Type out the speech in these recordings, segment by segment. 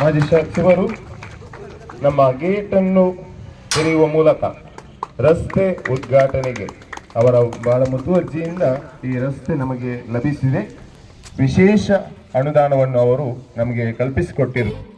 ಮಾಜಿ ಸಚಿವರು ನಮ್ಮ ಗೇಟನ್ನು ತೆರೆಯುವ ಮೂಲಕ ರಸ್ತೆ ಉದ್ಘಾಟನೆಗೆ ಅವರ ಬಹಳ ಮುತುವರ್ಜಿಯಿಂದ ಈ ರಸ್ತೆ ನಮಗೆ ಲಭಿಸಿದೆ. ವಿಶೇಷ ಅನುದಾನವನ್ನು ಅವರು ನಮಗೆ ಕಲ್ಪಿಸಿಕೊಟ್ಟಿರು.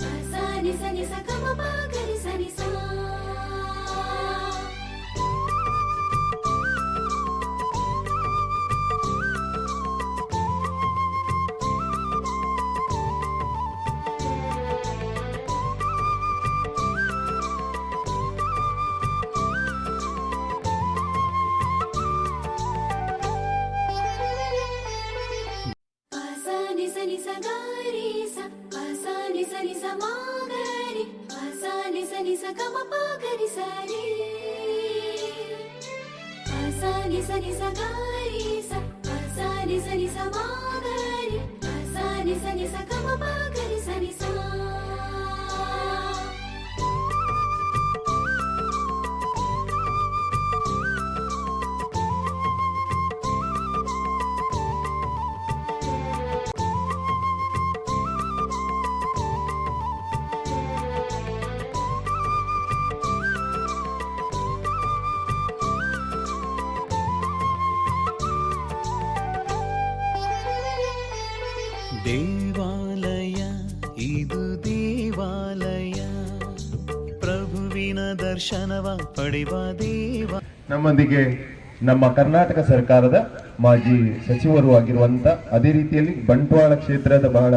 ನಮ್ಮೊಂದಿಗೆ ನಮ್ಮ ಕರ್ನಾಟಕ ಸರ್ಕಾರದ ಮಾಜಿ ಸಚಿವರು ಆಗಿರುವಂತ, ಅದೇ ರೀತಿಯಲ್ಲಿ ಬಂಟ್ವಾಳ ಕ್ಷೇತ್ರದ ಬಹಳ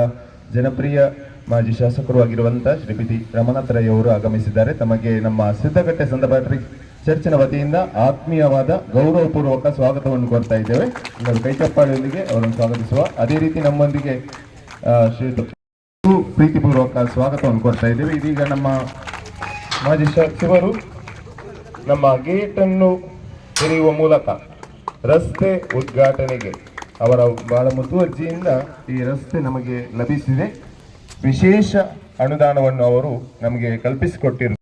ಜನಪ್ರಿಯ ಮಾಜಿ ಶಾಸಕರು ಆಗಿರುವಂತ ಶ್ರೀಪತಿ ರಮನಾಥ ರೈ ಅವರು ಆಗಮಿಸಿದ್ದಾರೆ. ತಮಗೆ ನಮ್ಮ ಸಿದ್ಧಗಟ್ಟೆ ಸಂತ ಚರ್ಚಿನ ವತಿಯಿಂದ ಆತ್ಮೀಯವಾದ ಗೌರವಪೂರ್ವಕ ಸ್ವಾಗತವನ್ನು ಕೋರ್ತಾ ಇದ್ದೇವೆ. ಇವರು ಕೈಚಪ್ಪಾಳಿಯೊಂದಿಗೆ ಅವರನ್ನು ಸ್ವಾಗತಿಸುವ, ಅದೇ ರೀತಿ ನಮ್ಮೊಂದಿಗೆ ಶ್ರೀ ಪ್ರೀತಿಪೂರ್ವಕ ಸ್ವಾಗತವನ್ನು ಕೋರ್ತಾ ಇದ್ದೇವೆ. ಇದೀಗ ನಮ್ಮ ಮಾಜಿ ಸಚಿವರು ನಮ್ಮ ಗೇಟನ್ನು ತೆರೆಯುವ ಮೂಲಕ ರಸ್ತೆ ಉದ್ಘಾಟನೆಗೆ ಅವರ ಬಹಳ ಮುತುವರ್ಜಿಯಿಂದ ಈ ರಸ್ತೆ ನಮಗೆ ಲಭಿಸಿದೆ. ವಿಶೇಷ ಅನುದಾನವನ್ನು ಅವರು ನಮಗೆ ಕಲ್ಪಿಸಿಕೊಟ್ಟಿರುವ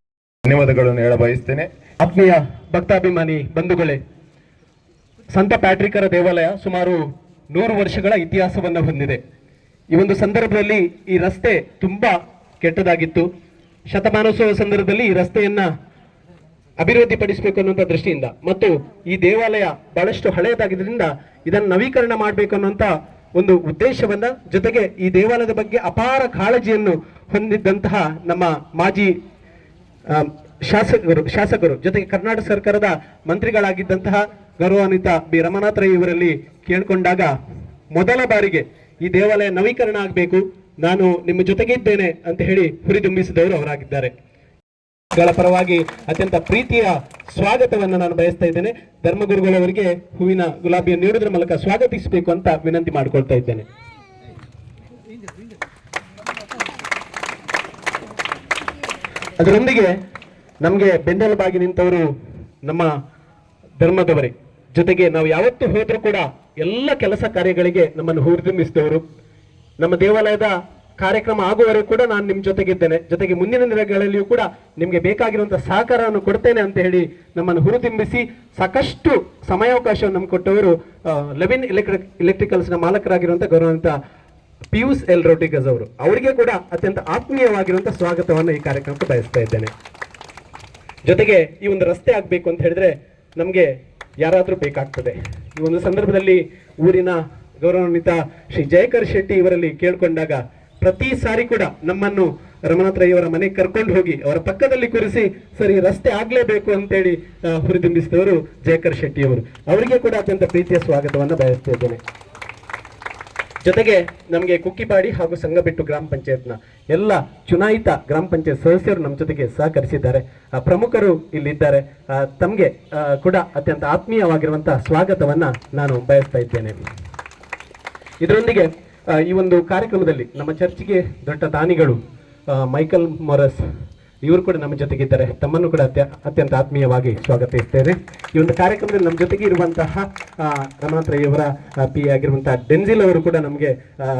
ಧನ್ಯವಾದಗಳನ್ನು ಹೇಳ ಬಯಸ್ತೇನೆ. ಆತ್ಮೀಯ ಭಕ್ತಾಭಿಮಾನಿ ಬಂಧುಗಳೇ, ಸಂತ ಪ್ಯಾಟ್ರಿಕರ ದೇವಾಲಯ ಸುಮಾರು ನೂರು ವರ್ಷಗಳ ಇತಿಹಾಸವನ್ನು ಹೊಂದಿದೆ. ಈ ಒಂದು ಸಂದರ್ಭದಲ್ಲಿ ಈ ರಸ್ತೆ ತುಂಬಾ ಕೆಟ್ಟದಾಗಿತ್ತು. ಶತಮಾನೋತ್ಸವ ಸಂದರ್ಭದಲ್ಲಿ ಈ ರಸ್ತೆಯನ್ನ ಅಭಿವೃದ್ಧಿಪಡಿಸಬೇಕು ಅನ್ನುವಂಥ ದೃಷ್ಟಿಯಿಂದ ಮತ್ತು ಈ ದೇವಾಲಯ ಬಹಳಷ್ಟು ಹಳೆಯದಾಗಿದ್ದರಿಂದ ಇದನ್ನು ನವೀಕರಣ ಮಾಡಬೇಕು ಅನ್ನುವಂಥ ಒಂದು ಉದ್ದೇಶವನ್ನ ಜೊತೆಗೆ ಈ ದೇವಾಲಯದ ಬಗ್ಗೆ ಅಪಾರ ಕಾಳಜಿಯನ್ನು ಹೊಂದಿದ್ದಂತಹ ನಮ್ಮ ಮಾಜಿ ಶಾಸಕರು ಶಾಸಕರು, ಜೊತೆಗೆ ಕರ್ನಾಟಕ ಸರ್ಕಾರದ ಮಂತ್ರಿಗಳಾಗಿದ್ದಂತಹ ಗೌರವಾನ್ವಿತ ಬಿ. ರಮನಾಥ್ ರೈ ಇವರಲ್ಲಿ ಕೇಳ್ಕೊಂಡಾಗ ಮೊದಲ ಬಾರಿಗೆ ಈ ದೇವಾಲಯ ನವೀಕರಣ ಆಗಬೇಕು, ನಾನು ನಿಮ್ಮ ಜೊತೆಗೆ ಇದ್ದೇನೆ ಅಂತ ಹೇಳಿ ಹುರಿದುಂಬಿಸಿದವರು ಅವರಾಗಿದ್ದಾರೆ. ಗಳ ಪರವಾಗಿ ಅತ್ಯಂತ ಪ್ರೀತಿಯ ಸ್ವಾಗತವನ್ನು ನಾನು ಬಯಸ್ತಾ ಇದ್ದೇನೆ. ಧರ್ಮಗುರುಗಳವರಿಗೆ ಹೂವಿನ ಗುಲಾಬಿಯನ್ನು ನೀಡುವುದರ ಮೂಲಕ ಸ್ವಾಗತಿಸಬೇಕು ಅಂತ ವಿನಂತಿ ಮಾಡಿಕೊಳ್ತಾ ಇದ್ದೇನೆ. ಅದರೊಂದಿಗೆ ನಮಗೆ ಬೆನ್ನೆಲುಬಾಗಿ ನಿಂತವರು ನಮ್ಮ ಧರ್ಮದವರೇ. ಜೊತೆಗೆ ನಾವು ಯಾವತ್ತೂ ಹೋದ್ರೂ ಕೂಡ ಎಲ್ಲ ಕೆಲಸ ಕಾರ್ಯಗಳಿಗೆ ನಮ್ಮನ್ನು ಹುರಿದುಂಬಿಸಿದವರು. ನಮ್ಮ ದೇವಾಲಯದ ಕಾರ್ಯಕ್ರಮ ಆಗುವವರೆಗೂ ಕೂಡ ನಾನು ನಿಮ್ಮ ಜೊತೆಗಿದ್ದೇನೆ. ಜೊತೆಗೆ ಮುಂದಿನ ದಿನಗಳಲ್ಲಿಯೂ ಕೂಡ ನಿಮಗೆ ಬೇಕಾಗಿರುವಂಥ ಸಹಕಾರವನ್ನು ಕೊಡ್ತೇನೆ ಅಂತ ಹೇಳಿ ನಮ್ಮನ್ನು ಹುರಿದುಂಬಿಸಿ ಸಾಕಷ್ಟು ಸಮಯಾವಕಾಶವನ್ನು ನಮ್ಗೆ ಕೊಟ್ಟವರು ಲೆವಿನ್ ಎಲೆಕ್ಟ್ರಿಕ್ ಎಲೆಕ್ಟ್ರಿಕಲ್ಸ್ನ ಮಾಲಕರಾಗಿರುವಂತಹ ಗೌರವಂತ ಪಿಯೂಸ್ ಎಲ್ ರೋಟಿಗಸ್ ಅವರು. ಅವರಿಗೆ ಕೂಡ ಅತ್ಯಂತ ಆತ್ಮೀಯವಾಗಿರುವಂಥ ಸ್ವಾಗತವನ್ನು ಈ ಕಾರ್ಯಕ್ರಮಕ್ಕೆ ಬಯಸ್ತಾ ಇದ್ದೇನೆ. ಜೊತೆಗೆ ಈ ಒಂದು ರಸ್ತೆ ಆಗಬೇಕು ಅಂತ ಹೇಳಿದ್ರೆ ನಮಗೆ ಯಾರಾದರೂ ಬೇಕಾಗ್ತದೆ. ಈ ಒಂದು ಸಂದರ್ಭದಲ್ಲಿ ಊರಿನ ಗೌರವಾನ್ವಿತ ಶ್ರೀ ಜಯಕರ್ ಶೆಟ್ಟಿ ಇವರಲ್ಲಿ ಕೇಳ್ಕೊಂಡಾಗ ಪ್ರತಿ ಸಾರಿ ಕೂಡ ನಮ್ಮನ್ನು ರಮನಾಥ್ ರೈ ಮನೆಗೆ ಕರ್ಕೊಂಡು ಹೋಗಿ ಅವರ ಪಕ್ಕದಲ್ಲಿ ಕೂರಿಸಿ, ಸರಿ, ರಸ್ತೆ ಆಗ್ಲೇಬೇಕು ಅಂತೇಳಿ ಹುರಿದುಂಬಿಸಿದವರು ಜಯಕರ್ ಶೆಟ್ಟಿಯವರು. ಅವರಿಗೆ ಕೂಡ ಅತ್ಯಂತ ಪ್ರೀತಿಯ ಸ್ವಾಗತವನ್ನು ಬಯಸ್ತಾ ಇದ್ದೇನೆ ಜೊತೆಗೆ ನಮಗೆ ಕುಕ್ಕಿಪಾಡಿ ಹಾಗೂ ಸಂಗಬೆಟ್ಟು ಗ್ರಾಮ ಪಂಚಾಯತ್ನ ಎಲ್ಲ ಚುನಾಯಿತ ಗ್ರಾಮ ಪಂಚಾಯತ್ ಸದಸ್ಯರು ನಮ್ಮ ಜೊತೆಗೆ ಸಹಕರಿಸಿದ್ದಾರೆ. ಪ್ರಮುಖರು ಇಲ್ಲಿದ್ದಾರೆ. ತಮಗೆ ಕೂಡ ಅತ್ಯಂತ ಆತ್ಮೀಯವಾಗಿರುವಂತಹ ಸ್ವಾಗತವನ್ನು ನಾನು ಬಯಸ್ತಾ ಇದ್ದೇನೆ. ಇದರೊಂದಿಗೆ ಈ ಒಂದು ಕಾರ್ಯಕ್ರಮದಲ್ಲಿ ನಮ್ಮ ಚರ್ಚಿಗೆ ದೊಡ್ಡ ದಾನಿಗಳು ಮೈಕಲ್ ಮೊರಸ್ ಇವರು ಕೂಡ ನಮ್ಮ ಜೊತೆಗಿದ್ದಾರೆ. ತಮ್ಮನ್ನು ಕೂಡ ಅತ್ಯ ಅತ್ಯಂತ ಆತ್ಮೀಯವಾಗಿ ಸ್ವಾಗತಿಸ್ತೇನೆ ಈ ಒಂದು ಕಾರ್ಯಕ್ರಮದಲ್ಲಿ ನಮ್ಮ ಜೊತೆಗೆ ಇರುವಂತಹ ಆ, ರಮನಾಥ್ ರೈ ಅವರ ಪಿ ಆಗಿರುವಂತಹ ಡೆನ್ಜಿಲ್ ಅವರು ಕೂಡ ನಮಗೆ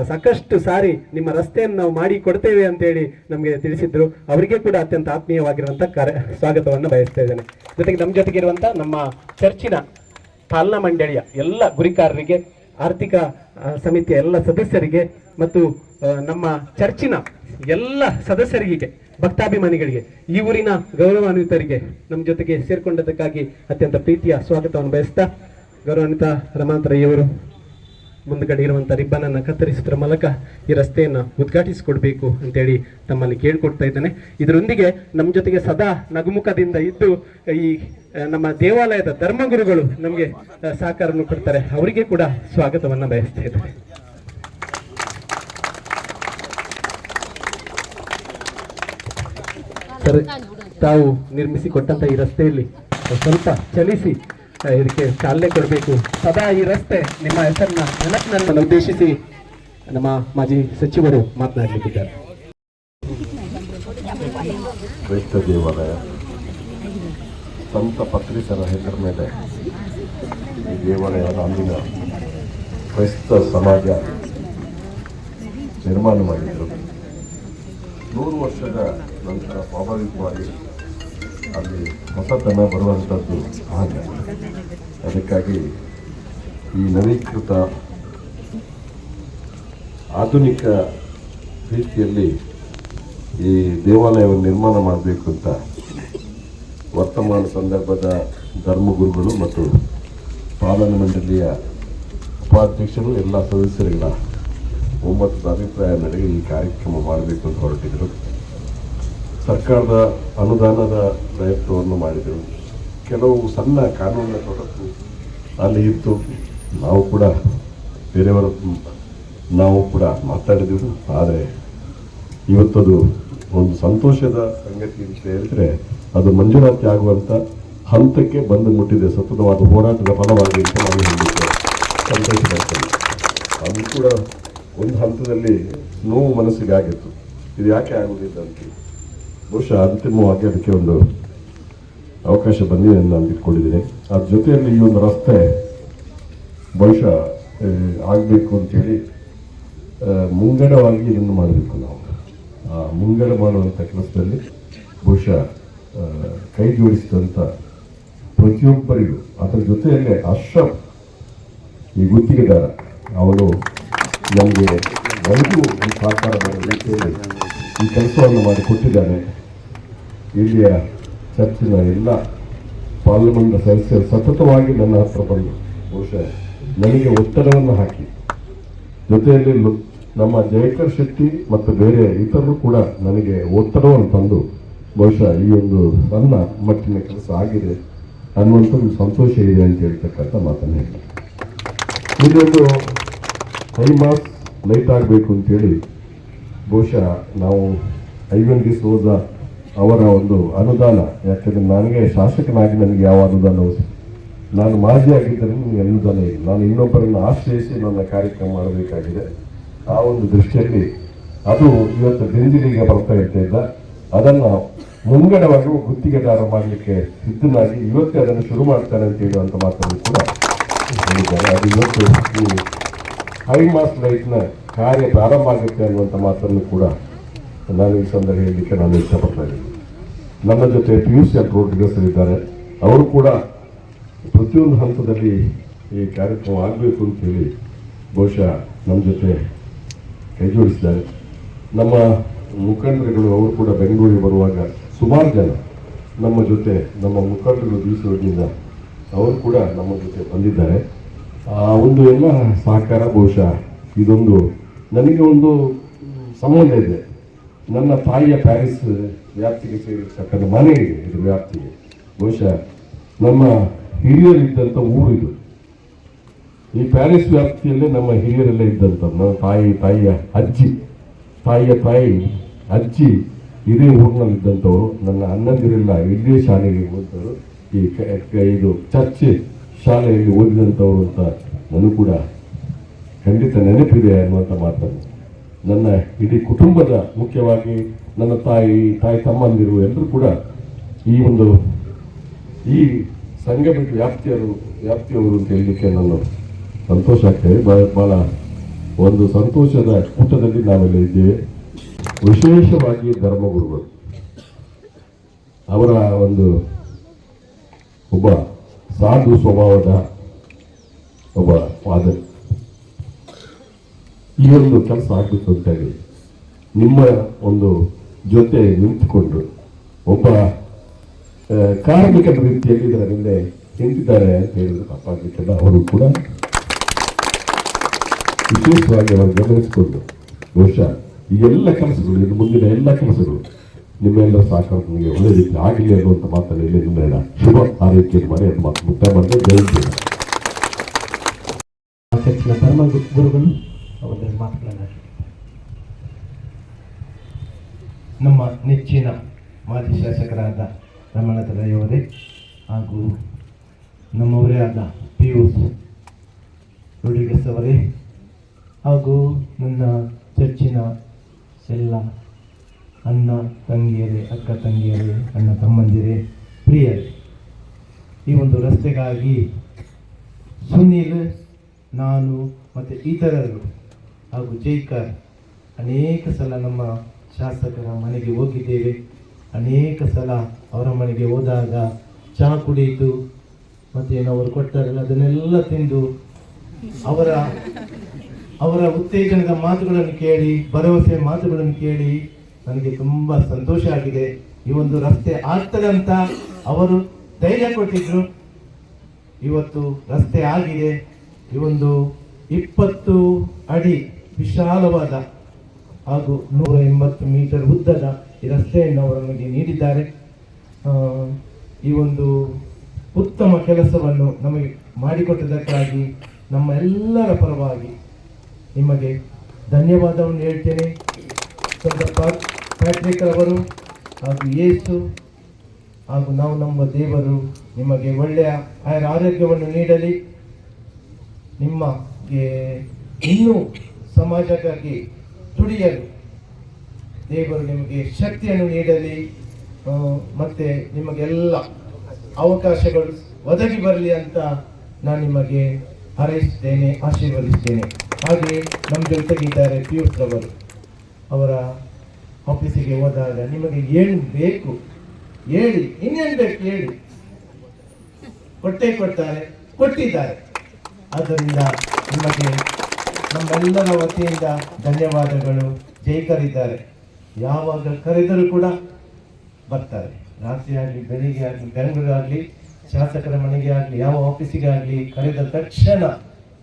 ಸಾಕಷ್ಟು ಸಾರಿ ನಿಮ್ಮ ರಸ್ತೆಯನ್ನು ನಾವು ಮಾಡಿ ಕೊಡ್ತೇವೆ ಅಂತೇಳಿ ನಮಗೆ ತಿಳಿಸಿದ್ರು. ಅವರಿಗೆ ಕೂಡ ಅತ್ಯಂತ ಆತ್ಮೀಯವಾಗಿರುವಂತಹ ಕಾರ್ಯ ಸ್ವಾಗತವನ್ನು ಬಯಸ್ತಾ ಇದ್ದೇನೆ. ಜೊತೆಗೆ ನಮ್ಮ ಜೊತೆಗೆ ಇರುವಂಥ ನಮ್ಮ ಚರ್ಚಿನ ಪಾಲನಾ ಮಂಡಳಿಯ ಎಲ್ಲ ಗುರಿಕಾರರಿಗೆ ಆರ್ಥಿಕ ಸಮಿತಿಯ ಎಲ್ಲ ಸದಸ್ಯರಿಗೆ ಮತ್ತು ನಮ್ಮ ಚರ್ಚಿನ ಎಲ್ಲ ಸದಸ್ಯರಿಗೆ ಭಕ್ತಾಭಿಮಾನಿಗಳಿಗೆ, ಈ ಊರಿನ ಗೌರವಾನ್ವಿತರಿಗೆ ನಮ್ಮ ಜೊತೆಗೆ ಸೇರ್ಕೊಂಡದಕ್ಕಾಗಿ ಅತ್ಯಂತ ಪ್ರೀತಿಯ ಸ್ವಾಗತವನ್ನು ಬಯಸ್ತಾ ಗೌರವಾನ್ವಿತ ರಮಾಂತರಯ್ಯವರು. ಮುಂದ್ಗಡೆ ಇರುವಂಥ ರಿಬ್ಬನನ್ನು ಕತ್ತರಿಸುವುದರ ಮೂಲಕ ಈ ರಸ್ತೆಯನ್ನು ಉದ್ಘಾಟಿಸಿಕೊಡ್ಬೇಕು ಅಂತೇಳಿ ತಮ್ಮಲ್ಲಿ ಕೇಳ್ಕೊಡ್ತಾ ಇದ್ದೇನೆ. ಇದರೊಂದಿಗೆ ನಮ್ಮ ಜೊತೆಗೆ ಸದಾ ನಗುಮುಖದಿಂದ ಇದ್ದು ಈ ನಮ್ಮ ದೇವಾಲಯದ ಧರ್ಮಗುರುಗಳು ನಮಗೆ ಸಹಕಾರವನ್ನು ಕೊಡ್ತಾರೆ. ಅವರಿಗೆ ಕೂಡ ಸ್ವಾಗತವನ್ನು ಬಯಸ್ತಾ ಇದ್ದಾರೆ ತಾವು ನಿರ್ಮಿಸಿ ಕೊಟ್ಟಂತ ಈ ರಸ್ತೆಯಲ್ಲಿ ಸ್ವಲ್ಪ ಚಲಿಸಿ ಇದಕ್ಕೆ ಚಾಲನೆ ಕೊಡಬೇಕು. ಸದಾ ಈ ರಸ್ತೆ ನಿಮ್ಮ ಹೆಸರನ್ನ ನೆನಪಿನಲ್ಲಿ ಉದ್ದೇಶಿಸಿ ನಮ್ಮ ಮಾಜಿ ಸಚಿವರು ಮಾತನಾಡಲಿಕ್ಕಿದ್ದಾರೆ. ಕ್ರೈಸ್ತ ದೇವಾಲಯ. ಸಂತ ಪತ್ರಿಕರ ಹೆಸರ ಮೇಲೆ ಈ ದೇವಾಲಯದ ಅಂದಿನ ಕ್ರೈಸ್ತ ಸಮಾಜ ನಿರ್ಮಾಣ ಮಾಡಿದರು. ನೂರು ವರ್ಷದ ನಂತರ ಸ್ವಾಭಾವಿಕವಾಗಿ ಅಲ್ಲಿ ಹೊಸತನ ಬರುವಂಥದ್ದು ಹಾಗೆ. ಅದಕ್ಕಾಗಿ ಈ ನವೀಕೃತ ಆಧುನಿಕ ರೀತಿಯಲ್ಲಿ ಈ ದೇವಾಲಯವನ್ನು ನಿರ್ಮಾಣ ಮಾಡಬೇಕು ಅಂತ ವರ್ತಮಾನ ಸಂದರ್ಭದ ಧರ್ಮಗುರುಗಳು ಮತ್ತು ಪಾಲನಾ ಮಂಡಳಿಯ ಉಪಾಧ್ಯಕ್ಷರು ಎಲ್ಲ ಸದಸ್ಯರುಗಳ ಒಮ್ಮತದ ಅಭಿಪ್ರಾಯ ನಡೆಗೆ ಈ ಕಾರ್ಯಕ್ರಮ ಮಾಡಬೇಕು ಅಂತ ಹೊರಟಿದ್ರು. ಸರ್ಕಾರದ ಅನುದಾನದ ಪ್ರಯತ್ನವನ್ನು ಮಾಡಿದರು. ಕೆಲವು ಸಣ್ಣ ಕಾನೂನಿನ ತೊಡಕು ಅಲ್ಲಿ ಇತ್ತು. ನಾವು ಕೂಡ ಬೇರೆಯವರ, ನಾವು ಕೂಡ ಮಾತಾಡಿದೆವು. ಆದರೆ ಇವತ್ತದು ಒಂದು ಸಂತೋಷದ ಸಂಗತಿ ಅಂತ ಹೇಳಿದ್ರೆ, ಅದು ಮಂಜೂರಾತಿ ಆಗುವಂತ ಹಂತಕ್ಕೆ ಬಂದು ಮುಟ್ಟಿದೆ. ಸತತವಾದ ಹೋರಾಟದ ಫಲವಾಗಿ ಅಂತ ನಾವು ಹೇಳಿದ್ದೆ ಅದು ಕೂಡ ಒಂದು ಹಂತದಲ್ಲಿ ನೋವು ಮನಸ್ಸಿಗೆ ಆಗಿತ್ತು. ಇದು ಯಾಕೆ ಆಗುವುದಿಲ್ಲ ಅಂತ. ಬಹುಶಃ ಅಂತಿಮವಾಗಿ ಅದಕ್ಕೆ ಒಂದು ಅವಕಾಶ ಬಂದಿದೆ ಅಂತ ನಾನು ಇಟ್ಕೊಂಡಿದ್ದೀನಿ ಅದ್ರ ಜೊತೆಯಲ್ಲಿ ಈ ಒಂದು ರಸ್ತೆ ಬಹುಶಃ ಆಗಬೇಕು ಅಂತೇಳಿ ಮುಂಗಡವಾಗಿ ಇದನ್ನು ಮಾಡಬೇಕು ನಾವು. ಆ, ಮುಂಗಡ ಮಾಡುವಂಥ ಕೆಲಸದಲ್ಲಿ ಬಹುಶಃ ಕೈ ಜೋಡಿಸಿದಂಥ ಪ್ರತಿಯೊಬ್ಬರಿಗೂ, ಅದರ ಜೊತೆಯಲ್ಲೇ ಅಶ್ರಫ್, ಈ ಗುತ್ತಿಗೆದಾರ, ಅವನು ನಮಗೆ ಒಂದು ಈ ಸಹಕಾರ ಈ ಕೆಲಸವನ್ನು ಮಾಡಿ ಕೊಟ್ಟಿದ್ದಾನೆ. ಇಲ್ಲಿಯ ಚರ್ಚಿನ ಎಲ್ಲ ಪಾರ್ಲಿಮೆಂಟ್ ಸದಸ್ಯರು ಸತತವಾಗಿ ನನ್ನ ಹತ್ರ ಬಂದು, ಬಹುಶಃ ನನಗೆ ಒತ್ತಡವನ್ನು ಹಾಕಿ. ಜೊತೆಯಲ್ಲಿ ನಮ್ಮ ಜಯಕರ್ ಶೆಟ್ಟಿ ಮತ್ತು ಬೇರೆ ಇತರರು ಕೂಡ ನನಗೆ ಒತ್ತಡವನ್ನು ತಂದು, ಬಹುಶಃ ಈ ಒಂದು ಸಣ್ಣ ಮಟ್ಟಿನ ಕೆಲಸ ಆಗಿದೆ ಅನ್ನುವಂಥದ್ದು ಸಂತೋಷ ಇದೆ ಅಂತ ಹೇಳ್ತಕ್ಕಂಥ ಮಾತನ್ನು ಹೇಳಿ ಇದೊಂದು ಮಾರ್ಕ್ಸ್ ಲೈಟ್ ಆಗಬೇಕು ಅಂತೇಳಿ ಬಹುಶಃ ನಾವು ಐವನ್ ಡಿ ಸೋಜ ಅವರ ಒಂದು ಅನುದಾನ, ಯಾಕೆಂದರೆ ನನಗೆ ಶಾಸಕನಾಗಿ ನನಗೆ ಯಾವ ಅನುದಾನವೂ ನಾನು ಮಾಜಿ ಆಗಿದ್ದರೆ ನನಗೆ ಅನುದಾನ ಇಲ್ಲ. ನಾನು ಇನ್ನೊಬ್ಬರನ್ನು ಆಶ್ರಯಿಸಿ ನನ್ನ ಕಾರ್ಯಕ್ರಮ ಮಾಡಬೇಕಾಗಿದೆ. ಆ ಒಂದು ದೃಷ್ಟಿಯಲ್ಲಿ ಅದು ಇವತ್ತು ಬೆಂದಿರಿಗೆ ಬರ್ತಾ ಇರ್ತಿದ್ದ ಅದನ್ನು ಮುಂಗಡವಾಗಿ ಗುತ್ತಿಗೆದಾರ ಮಾಡಲಿಕ್ಕೆ ಸಿದ್ಧನಾಗಿ ಇವತ್ತೇ ಅದನ್ನು ಶುರು ಮಾಡ್ತಾರೆ ಅಂತ ಹೇಳುವಂಥ ಮಾತನ್ನು ಕೂಡ ಹೇಳಿದ್ದಾರೆ. ಅದು ಇವತ್ತು ಹೈ ಮಾಸ್ ಲೈಟ್ನ ಕಾರ್ಯ ಪ್ರಾರಂಭ ಆಗುತ್ತೆ ಅನ್ನುವಂಥ ಮಾತನ್ನು ಕೂಡ ನಾನು ಈ ಸಂದರ್ಭ ಹೇಳಲಿಕ್ಕೆ ನಾನು ಇಷ್ಟಪಡ್ತಾ ಇದ್ದೀನಿ. ನನ್ನ ಜೊತೆ ಪಿ ಯು ಸಿ ಇದ್ದಾರೆ ಅವರು ಕೂಡ ಪ್ರತಿಯೊಂದು ಹಂತದಲ್ಲಿ ಈ ಕಾರ್ಯಕ್ರಮ ಆಗಬೇಕು ಅಂತೇಳಿ ಬಹುಶಃ ನಮ್ಮ ಜೊತೆ ಕೈ ಜೋಡಿಸಿದ್ದಾರೆ. ನಮ್ಮ ಮುಖಂಡರುಗಳು, ಅವರು ಕೂಡ ಬೆಂಗಳೂರಿಗೆ ಬರುವಾಗ ಸುಮಾರು ಜನ ನಮ್ಮ ಜೊತೆ, ನಮ್ಮ ಮುಖಂಡರು ಬೀಸುವುದರಿಂದ ಅವರು ಕೂಡ ನಮ್ಮ ಜೊತೆ ಬಂದಿದ್ದಾರೆ. ಆ ಒಂದು ಎಲ್ಲ ಸಹಕಾರ ಬಹುಶಃ ಇದೊಂದು, ನನಗೆ ಒಂದು ಸಂಬಂಧ ಇದೆ. ನನ್ನ ತಾಯಿಯ ಪ್ಯಾರಿಸ್ ವ್ಯಾಪ್ತಿಗೆ ಸೇರಿರ್ತಕ್ಕಂಥ ಮನೆ ಇದೆ, ಇದು ವ್ಯಾಪ್ತಿಗೆ. ಬಹುಶಃ ನಮ್ಮ ಹಿರಿಯರಿದ್ದಂಥ ಊರು ಇದು. ಈ ಪ್ಯಾರಿಸ್ ವ್ಯಾಪ್ತಿಯಲ್ಲೇ ನಮ್ಮ ಹಿರಿಯರೆಲ್ಲ ಇದ್ದಂಥ ನನ್ನ ತಾಯಿ, ತಾಯಿಯ ಅಜ್ಜಿ, ತಾಯಿಯ ತಾಯಿ, ಅಜ್ಜಿ ಇದೇ ಊರಿನಲ್ಲಿದ್ದಂಥವರು, ನನ್ನ ಅಣ್ಣಂದಿರೆಲ್ಲ ಇದೇ ಶಾಲೆಗೆ ಓದಿದವರು. ಈ ಇದು ಚರ್ಚ್ ಶಾಲೆಯಲ್ಲಿ ಓದಿದಂಥವ್ರು ಅಂತ ನನಗೂ ಕೂಡ ಖಂಡಿತ ನೆನಪಿದೆ ಅನ್ನುವಂಥ ಮಾತನ್ನು ನನ್ನ ಇಡೀ ಕುಟುಂಬದ ಮುಖ್ಯವಾಗಿ ನನ್ನ ತಾಯಿ ತಾಯಿ ತಮ್ಮಂದಿರು ಎಲ್ಲರೂ ಕೂಡ ಈ ಒಂದು ಈ ಸಂಘದ ವ್ಯಾಪ್ತಿಯರು, ವ್ಯಾಪ್ತಿಯವರು ವ್ಯಾಪ್ತಿಯವರು ಅಂತ ಹೇಳಲಿಕ್ಕೆ ನಾನು ಸಂತೋಷ ಆಗ್ತೇವೆ ಬಹಳ ಬಹಳ ಒಂದು ಸಂತೋಷದ ಕೂಟದಲ್ಲಿ ನಾವೆಲ್ಲ ಇದ್ದೇವೆ. ವಿಶೇಷವಾಗಿ ಧರ್ಮಗುರುಗಳು. ಅವರ ಒಂದು ಒಬ್ಬ ಸಾಧು ಸ್ವಭಾವದ ಒಬ್ಬ ಫಾದರ್. ಈ ಒಂದು ಕೆಲಸ ಆಗಬೇಕು ಅಂತ ಹೇಳಿ ನಿಮ್ಮ ಒಂದು ಜೊತೆ ನಿಂತುಕೊಂಡು ಒಬ್ಬ ಕಾರ್ಮಿಕ ರೀತಿಯಲ್ಲಿ ಇದರ ಹಿಂದೆ ನಿಂತಿದ್ದಾರೆ ಅಂತ ಹೇಳಿದ್ರೆ ತಪ್ಪಾಗಲಿಕ್ಕಿಲ್ಲ. ಅವರು ಕೂಡ ವಿಶೇಷವಾಗಿ ಅವರು ಗಮನಿಸಿಕೊಂಡು ಬಹುಶಃ ಈ ಎಲ್ಲ ಕೆಲಸಗಳು, ಇನ್ನು ಮುಂದಿನ ಎಲ್ಲ ಕೆಲಸಗಳು ನಿಮ್ಮೆಲ್ಲ ಸಾಕಾರ ನಿಮಗೆ ಒಳ್ಳೆ ರೀತಿ ಆಗಲಿ ಅನ್ನುವಂಥ ಮಾತನ್ನು ಇಲ್ಲಿ ನಿಮ್ಮೆಲ್ಲ ಶುಭ ಆರೈಕೆಯನ್ನು ಮಾಡಿ ಅದು ಮಾತು ಮುಕ್ತಾಯ ಮಾಡಿದ್ರೆ ಜಯಂತಿ ಗುರುಗಳು ಒಂದೆರಡು ಮಾತುಗಳನ್ನ ನಮ್ಮ ನೆಚ್ಚಿನ ಮಾಜಿ ಶಾಸಕರಾದ ರಮಣ ಅವರೇ ಹಾಗೂ ನಮ್ಮವರೇ ಆದ ಪಿಯೂಸ್ ರೊಡ್ರಿಗಸ್ ಅವರೇ ಹಾಗೂ ನನ್ನ ಚರ್ಚಿನ ಎಲ್ಲ ಅಣ್ಣ ತಂಗಿಯರೇ, ಅಕ್ಕ ತಂಗಿಯರೇ, ಅಣ್ಣ ತಮ್ಮಂದಿರೇ, ಪ್ರಿಯರೇ, ಈ ಒಂದು ರಸ್ತೆಗಾಗಿ ಸುನೀಲ್, ನಾನು ಮತ್ತು ಇತರರು ಹಾಗೂ ಜೈಕಾರ್. ಅನೇಕ ಸಲ ನಮ್ಮ ಶಾಸಕರ ಮನೆಗೆ ಹೋಗಿದ್ದೇವೆ. ಅನೇಕ ಸಲ ಅವರ ಮನೆಗೆ ಹೋದಾಗ ಚಹಾ ಕುಡಿಯಿತು. ಮತ್ತು ಏನೋ ಅವರು ಕೊಡ್ತಾರಲ್ಲ ಅದನ್ನೆಲ್ಲ ತಿಂದು ಅವರ ಅವರ ಉತ್ತೇಜನದ ಮಾತುಗಳನ್ನು ಕೇಳಿ ಭರವಸೆ ಮಾತುಗಳನ್ನು ಕೇಳಿ ನನಗೆ ತುಂಬ ಸಂತೋಷ ಆಗಿದೆ. ಈ ಒಂದು ರಸ್ತೆ ಆಗ್ತದೆ ಅಂತ ಅವರು ಧೈರ್ಯ ಕೊಟ್ಟಿದ್ರು. ಇವತ್ತು ರಸ್ತೆ ಆಗಿದೆ. ಈ ಒಂದು ಇಪ್ಪತ್ತು ಅಡಿ ವಿಶಾಲವಾದ ಹಾಗೂ ನೂರ ಎಂಬತ್ತು ಮೀಟರ್ ಉದ್ದದ ಈ ರಸ್ತೆಯನ್ನು ಅವರು ನಮಗೆ ನೀಡಿದ್ದಾರೆ. ಈ ಒಂದು ಉತ್ತಮ ಕೆಲಸವನ್ನು ನಮಗೆ ಮಾಡಿಕೊಟ್ಟದಕ್ಕಾಗಿ ನಮ್ಮ ಎಲ್ಲರ ಪರವಾಗಿ ನಿಮಗೆ ಧನ್ಯವಾದವನ್ನು ಹೇಳ್ತೇನೆ. ಪ್ಯಾಟ್ರಿಕ್ ಅವರು ಹಾಗೂ ಯೇಸು ಹಾಗೂ ನಾವು ನಮ್ಮ ದೇವರು ನಿಮಗೆ ಒಳ್ಳೆಯ ಆರೋಗ್ಯವನ್ನು ನೀಡಲಿ. ನಿಮಗೆ ಇನ್ನೂ ಸಮಾಜಕ್ಕಾಗಿ ದುಡಿಯಲು ದೇವರು ನಿಮಗೆ ಶಕ್ತಿಯನ್ನು ನೀಡಲಿ. ಮತ್ತೆ ನಿಮಗೆಲ್ಲ ಅವಕಾಶಗಳು ಒದಗಿ ಬರಲಿ ಅಂತ ನಾನು ನಿಮಗೆ ಹಾರೈಸುತ್ತೇನೆ ಆಶೀರ್ವದಿಸುತ್ತೇನೆ ಹಾಗೆ ನಮ್ಮ ಜೊತೆಗಿದ್ದಾರೆ ಪಿಯೂಷ್ ಅವರು ಅವರ ಆಫೀಸಿಗೆ ಹೋದಾಗ ನಿಮಗೆ ಏನು ಬೇಕು ಹೇಳಿ, ಇನ್ನೇನು ಬೇಕು ಹೇಳಿ. ಕೊಟ್ಟೇ ಕೊಡ್ತಾರೆ, ಕೊಟ್ಟಿದ್ದಾರೆ. ಆದ್ದರಿಂದ ನಿಮಗೆ ನಮ್ಮೆಲ್ಲರ ವತಿಯಿಂದ ಧನ್ಯವಾದಗಳು. ಜೈಕರಿದ್ದಾರೆ. ಯಾವಾಗ ಕರೆದರೂ ಕೂಡ ಬರ್ತಾರೆ. ರಾತ್ರಿ ಆಗಲಿ ಬೆಳಿಗ್ಗೆ ಆಗಲಿ ಬೆಂಗಳೂರು ಆಗಲಿ ಶಾಸಕರ ಮನೆಗೆ ಆಗಲಿ ಯಾವ ಆಫೀಸಿಗೆ ಆಗಲಿ ಕರೆದ ತಕ್ಷಣ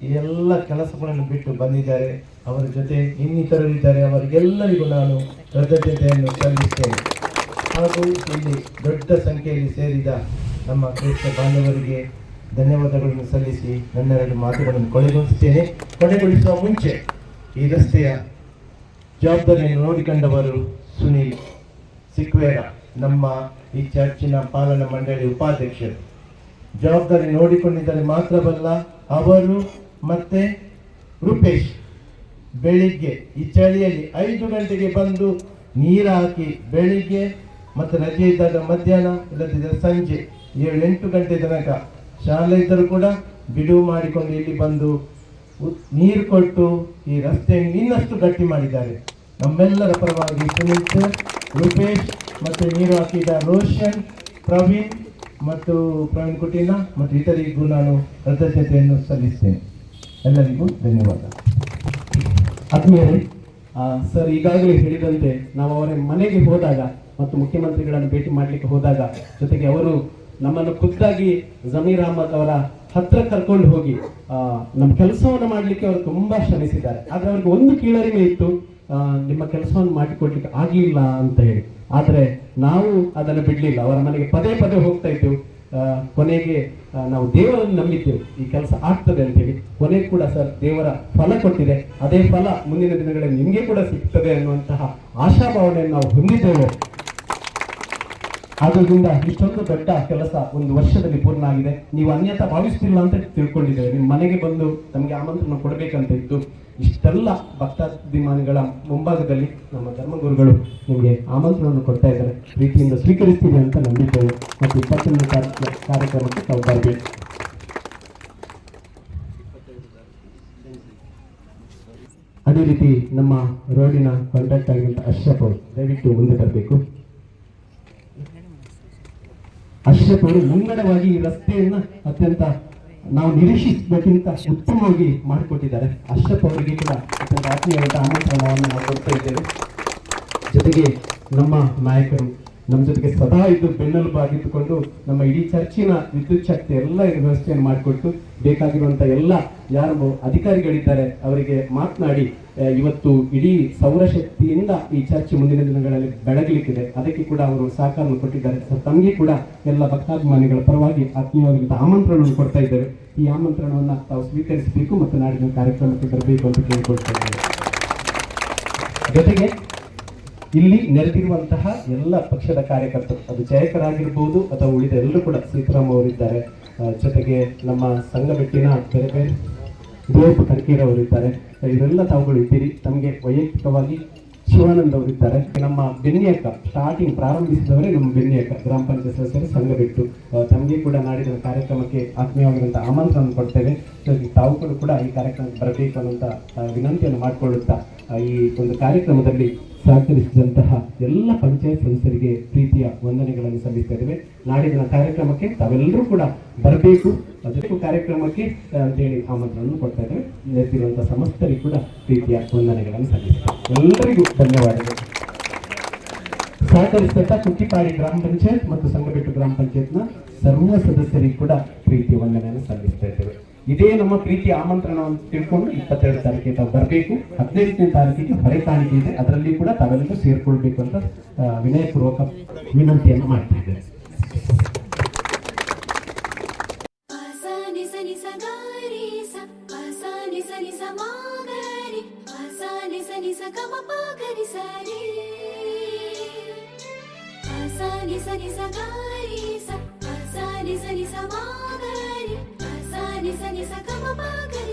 ಎಲ್ಲ ಕೆಲಸಗಳನ್ನು ಬಿಟ್ಟು ಬಂದಿದ್ದಾರೆ. ಅವರ ಜೊತೆ ಇನ್ನಿತರರು ಇದ್ದಾರೆ. ಅವರಿಗೆಲ್ಲರಿಗೂ ನಾನು ಕೃತಜ್ಞತೆಯನ್ನು ಸಲ್ಲಿಸ್ತೇನೆ. ಹಾಗೂ ಇಲ್ಲಿ ದೊಡ್ಡ ಸಂಖ್ಯೆಯಲ್ಲಿ ಸೇರಿದ ನಮ್ಮ ಕ್ರೈಸ್ತ ಬಾಂಧವರಿಗೆ ಧನ್ಯವಾದಗಳನ್ನು ಸಲ್ಲಿಸಿ ನನ್ನ ಎರಡು ಮಾತುಗಳನ್ನು ಕೊನೆಗೊಳಿಸುತ್ತೇನೆ. ಕೊನೆಗೊಳಿಸುವ ಮುಂಚೆ ಈ ರಸ್ತೆಯ ಜವಾಬ್ದಾರಿಯನ್ನು ನೋಡಿಕೊಂಡವರು ಸುನೀಲ್ ಸಿಕ್ವೇರ, ನಮ್ಮ ಈ ಚರ್ಚಿನ ಪಾಲನಾ ಮಂಡಳಿ ಉಪಾಧ್ಯಕ್ಷರು. ಜವಾಬ್ದಾರಿ ನೋಡಿಕೊಂಡಿದ್ದರೆ ಮಾತ್ರವಲ್ಲ, ಅವರು ಮತ್ತೆ ರೂಪೇಶ್ ಬೆಳಿಗ್ಗೆ ಈ ಚಳಿಯಲ್ಲಿ ಐದು ಗಂಟೆಗೆ ಬಂದು ನೀರು ಹಾಕಿ ಬೆಳಿಗ್ಗೆ ಮತ್ತು ರಜೆ ಇದ್ದಾಗ ಮಧ್ಯಾಹ್ನ, ಇಲ್ಲದಿದ್ದರೆ ಸಂಜೆ ಏಳು ಎಂಟು ಗಂಟೆ ತನಕ ಶಾಲೆ ಇದ್ದರೂ ಕೂಡ ಬಿಡುವು ಮಾಡಿಕೊಂಡು ಇಲ್ಲಿ ಬಂದು ನೀರು ಕೊಟ್ಟು ಈ ರಸ್ತೆಯನ್ನು ಇನ್ನಷ್ಟು ಗಟ್ಟಿ ಮಾಡಿದ್ದಾರೆ. ನಮ್ಮೆಲ್ಲರ ಪರವಾಗಿ ಸರ್ ರೂಪೇಶ್ ಮತ್ತು ನೀರು ಹಾಕಿದ ರೋಷನ್, ಪ್ರವೀಣ್ ಮತ್ತು ಪ್ರವೀಣ್ ಕುಟೀನ ಮತ್ತು ಇತರಿಗೂ ನಾನು ಕೃತಜ್ಞತೆಯನ್ನು ಸಲ್ಲಿಸ್ತೇನೆ. ಎಲ್ಲರಿಗೂ ಧನ್ಯವಾದ. ಆದ್ಮೇಲೆ ಸರ್ ಈಗಾಗಲೇ ಹೇಳಿದಂತೆ ನಾವು ಅವರ ಮನೆಗೆ ಹೋದಾಗ ಮತ್ತು ಮುಖ್ಯಮಂತ್ರಿಗಳನ್ನು ಭೇಟಿ ಮಾಡಲಿಕ್ಕೆ ಹೋದಾಗ ಜೊತೆಗೆ ಅವರು ನಮ್ಮನ್ನು ಖುದ್ದಾಗಿ ಜಮೀರ್ ಅಹಮದ್ ಅವರ ಹತ್ರ ಕರ್ಕೊಂಡು ಹೋಗಿ ನಮ್ಮ ಕೆಲಸವನ್ನು ಮಾಡಲಿಕ್ಕೆ ಅವರು ತುಂಬಾ ಶ್ರಮಿಸಿದ್ದಾರೆ. ಆದ್ರೆ ಅವ್ರಿಗೆ ಒಂದು ಕೀಳರಿಮೆ ಇತ್ತು ನಿಮ್ಮ ಕೆಲಸವನ್ನು ಮಾಡಿಕೊಡ್ಲಿಕ್ಕೆ ಆಗ್ಲಿಲ್ಲ ಅಂತ ಹೇಳಿ. ಆದ್ರೆ ನಾವು ಅದನ್ನು ಬಿಡ್ಲಿಲ್ಲ. ಅವರ ಮನೆಗೆ ಪದೇ ಪದೇ ಹೋಗ್ತಾ ಇದ್ದೆವು. ಕೊನೆಗೆ ನಾವು ದೇವರನ್ನು ನಂಬಿದ್ದೆವು. ಈ ಕೆಲಸ ಆಗ್ತದೆ ಅಂತ ಹೇಳಿ. ಕೊನೆಗೆ ಕೂಡ ಸರ್ ದೇವರ ಫಲ ಕೊಟ್ಟಿದೆ. ಅದೇ ಫಲ ಮುಂದಿನ ದಿನಗಳಲ್ಲಿ ನಿಮಗೆ ಕೂಡ ಸಿಗ್ತದೆ ಅನ್ನುವಂತಹ ಆಶಾಭಾವನೆಯನ್ನು ನಾವು ಹೊಂದಿದ್ದೇವೆ. ಆದ್ದರಿಂದ ಇಷ್ಟೊಂದು ದೊಡ್ಡ ಕೆಲಸ ಒಂದು ವರ್ಷದಲ್ಲಿ ಪೂರ್ಣ ಆಗಿದೆ ನೀವು ಅನ್ಯತ ಭಾವಿಸ್ತಿಲ್ಲ ಅಂತ ತಿಳ್ಕೊಂಡಿದ್ದೇವೆ. ನಿಮ್ಮ ಮನೆಗೆ ಬಂದು ನಮಗೆ ಆಮಂತ್ರಣ ಕೊಡಬೇಕಂತ ಇತ್ತು. ಇಷ್ಟೆಲ್ಲ ಭಕ್ತಾಭಿಮಾನಿಗಳ ಮುಂಭಾಗದಲ್ಲಿ ನಮ್ಮ ಧರ್ಮಗುರುಗಳು ನಿಮಗೆ ಆಮಂತ್ರಣವನ್ನು ಕೊಡ್ತಾ ಇದ್ದಾರೆ. ಪ್ರೀತಿಯಿಂದ ಸ್ವೀಕರಿಸ್ತೀವಿ ಅಂತ ನಂಬಿದ್ದೇವೆ. ಮತ್ತು ಇಪ್ಪತ್ತೊಂದು ಕಾರ್ಯಕ್ರಮಕ್ಕೆ ತಾವು ಬರಬೇಕು ಅದೇ ರೀತಿ ನಮ್ಮ ರೋಡಿನ ಕಾಂಟ್ರಾಕ್ಟ್ ಆಗಿರುವಂಥ ಅಶ್ರಫ್ ಅವರು ದಯವಿಟ್ಟು ಮುಂದೆ ಬರಬೇಕು. ಅಶ್ರಫ್ ಅವರು ಮುಂಗಡವಾಗಿ ಈ ರಸ್ತೆಯನ್ನ ಅತ್ಯಂತ ನಾವು ನಿರೀಕ್ಷಿಸಿದಕ್ಕಿಂತ ಉತ್ತಮವಾಗಿ ಮಾಡಿಕೊಟ್ಟಿದ್ದಾರೆ. ಅಶ್ರಫ್ ಅವರಿಗೆ ಕೂಡ ಅತ್ಯಂತ ಆತ್ಮೀಯವಾದ ಆಮಂತ್ರಣವನ್ನು ನಾವು ಕೊಡ್ತಾ ಇದ್ದೇವೆ. ಜೊತೆಗೆ ನಮ್ಮ ನಾಯಕರು ನಮ್ಮ ಜೊತೆಗೆ ಸದಾ ಇದ್ದು ಬೆನ್ನೆಲುಬಾಗಿದ್ದುಕೊಂಡು ನಮ್ಮ ಇಡೀ ಚರ್ಚಿನ ವಿದ್ಯುತ್ ಶಕ್ತಿ ಎಲ್ಲ ವ್ಯವಸ್ಥೆಯನ್ನು ಮಾಡಿಕೊಟ್ಟು ಬೇಕಾಗಿರುವಂಥ ಎಲ್ಲ ಯಾರು ಅಧಿಕಾರಿಗಳಿದ್ದಾರೆ ಅವರಿಗೆ ಮಾತನಾಡಿ ಇವತ್ತು ಇಡೀ ಸೌರಶಕ್ತಿಯಿಂದ ಈ ಚರ್ಚ್ ಮುಂದಿನ ದಿನಗಳಲ್ಲಿ ಬೆಳಗಲಿಕ್ಕಿದೆ. ಅದಕ್ಕೆ ಕೂಡ ಅವರು ಸಹಕಾರವನ್ನು ಕೊಟ್ಟಿದ್ದಾರೆ. ಸರ್ ತಮಗೆ ಕೂಡ ಎಲ್ಲ ಭಕ್ತಾಭಿಮಾನಿಗಳ ಪರವಾಗಿ ಆತ್ಮೀಯವಾಗಿದ್ದ ಆಮಂತ್ರಣವನ್ನು ಕೊಡ್ತಾ ಇದ್ದೇವೆ. ಈ ಆಮಂತ್ರಣವನ್ನು ತಾವು ಸ್ವೀಕರಿಸಬೇಕು ಮತ್ತು ನಾಡಿನ ಕಾರ್ಯಕ್ರಮಕ್ಕೆ ಬರಬೇಕು ಅಂತ ಕೇಳಿಕೊಳ್ತಾ ಇದ್ದೇವೆ. ಜೊತೆಗೆ ಇಲ್ಲಿ ನೆರೆದಿರುವಂತಹ ಎಲ್ಲ ಪಕ್ಷದ ಕಾರ್ಯಕರ್ತರು, ಅದು ಜಯಕರಾಗಿರ್ಬೋದು ಅಥವಾ ಉಳಿದ ಎಲ್ಲರೂ ಕೂಡ ಸೀತಾರಾಮ್ ಅವರಿದ್ದಾರೆ. ಜೊತೆಗೆ ನಮ್ಮ ಸಂಘಬೆಟ್ಟಿನ ಬೇರೆ ಬೇರೆ ಕರ್ಕೀರ್ ಅವರಿದ್ದಾರೆ ಇವರೆಲ್ಲ ತಾವುಗಳು ಇದ್ದೀರಿ. ತಮಗೆ ವೈಯಕ್ತಿಕವಾಗಿ ಶಿವಾನಂದ್ ಅವರಿದ್ದಾರೆ ನಮ್ಮ ಬೆನ್ನಿಯಕ್ಕ ಸ್ಟಾರ್ಟಿಂಗ್ ಪ್ರಾರಂಭಿಸಿದವರೇ ನಮ್ಮ ಬೆನ್ನಿಯಕ್ಕ ಗ್ರಾಮ ಪಂಚಾಯತ್ ಸದಸ್ಯರು, ಸಂಘ ಬಿಟ್ಟು. ತಮಗೆ ಕೂಡ ನಾಡಿದ ಕಾರ್ಯಕ್ರಮಕ್ಕೆ ಆತ್ಮೀಯವಾಗಿರುವಂತಹ ಆಮಂತ್ರಣ ಕೊಡ್ತೇವೆ. ತಾವು ಕೂಡ ಈ ಕಾರ್ಯಕ್ರಮಕ್ಕೆ ಬರಬೇಕು ವಿನಂತಿಯನ್ನು ಮಾಡಿಕೊಳ್ಳುತ್ತಾ ಈ ಒಂದು ಕಾರ್ಯಕ್ರಮದಲ್ಲಿ ಸಹಕರಿಸಿದಂತಹ ಎಲ್ಲ ಪಂಚಾಯತ್ ಸದಸ್ಯರಿಗೆ ಪ್ರೀತಿಯ ವಂದನೆಗಳನ್ನು ಸಲ್ಲಿಸ್ತಾ ನಾಡಿನ ಕಾರ್ಯಕ್ರಮಕ್ಕೆ ತಾವೆಲ್ಲರೂ ಕೂಡ ಬರಬೇಕು. ಅದಕ್ಕೂ ಕಾರ್ಯಕ್ರಮಕ್ಕೆ ಅಂತೇಳಿ ಆಮಂತ್ರಣವನ್ನು ಕೊಡ್ತಾ ಇದ್ದೇವೆ. ನೆರೆದಿರುವಂತಹ ಸಮಸ್ತರಿಗೂ ಕೂಡ ಪ್ರೀತಿಯ ವಂದನೆಗಳನ್ನು ಸಲ್ಲಿಸ್ತೇವೆ ಎಲ್ಲರಿಗೂ ಧನ್ಯವಾದಗಳು. ಸಹಕರಿಸಿದಂಥ ಕುಟ್ಟಿಪಾಡಿ ಗ್ರಾಮ ಪಂಚಾಯತ್ ಮತ್ತು ಸಂಗಬೆಟ್ಟು ಗ್ರಾಮ ಪಂಚಾಯತ್ನ ಸರ್ವ ಸದಸ್ಯರಿಗೂ ಕೂಡ ಪ್ರೀತಿಯ ವಂದನೆಯನ್ನು ಸಲ್ಲಿಸ್ತಾ ಇದ್ದೇವೆ. ಇದೇ ನಮ್ಮ ಪ್ರೀತಿ ಆಮಂತ್ರಣ ಅಂತ ತಿಳ್ಕೊಂಡು ಇಪ್ಪತ್ತೆರಡು ತಾರೀಕಿಗೆ ತಾವು ಬರಬೇಕು. ಹದಿನೈದನೇ ತಾರೀಕಿಗೆ ಹೊರೆ ಕಾಣಿಕೆ ಇದೆ. ಅದರಲ್ಲಿ ಕೂಡ ತಾವೆಲ್ಲರೂ ಸೇರ್ಕೊಳ್ಬೇಕು ಅಂತ ವಿನಯಪೂರ್ವಕ ವಿನಂತಿಯನ್ನು ಮಾಡ್ತಾ ಇದ್ದೇವೆ ಸರಿ ಸನಿ ಸಗಾರಿ ಸ ಆಸಾನಿ ಸನಿ ಸಮಾಗರಿ ಆಸಾನಿ ಸನಿ ಸ ಗಮ ಪಾಗರಿ ಸರಿ. ಆಸಾನಿ sa ka mabagal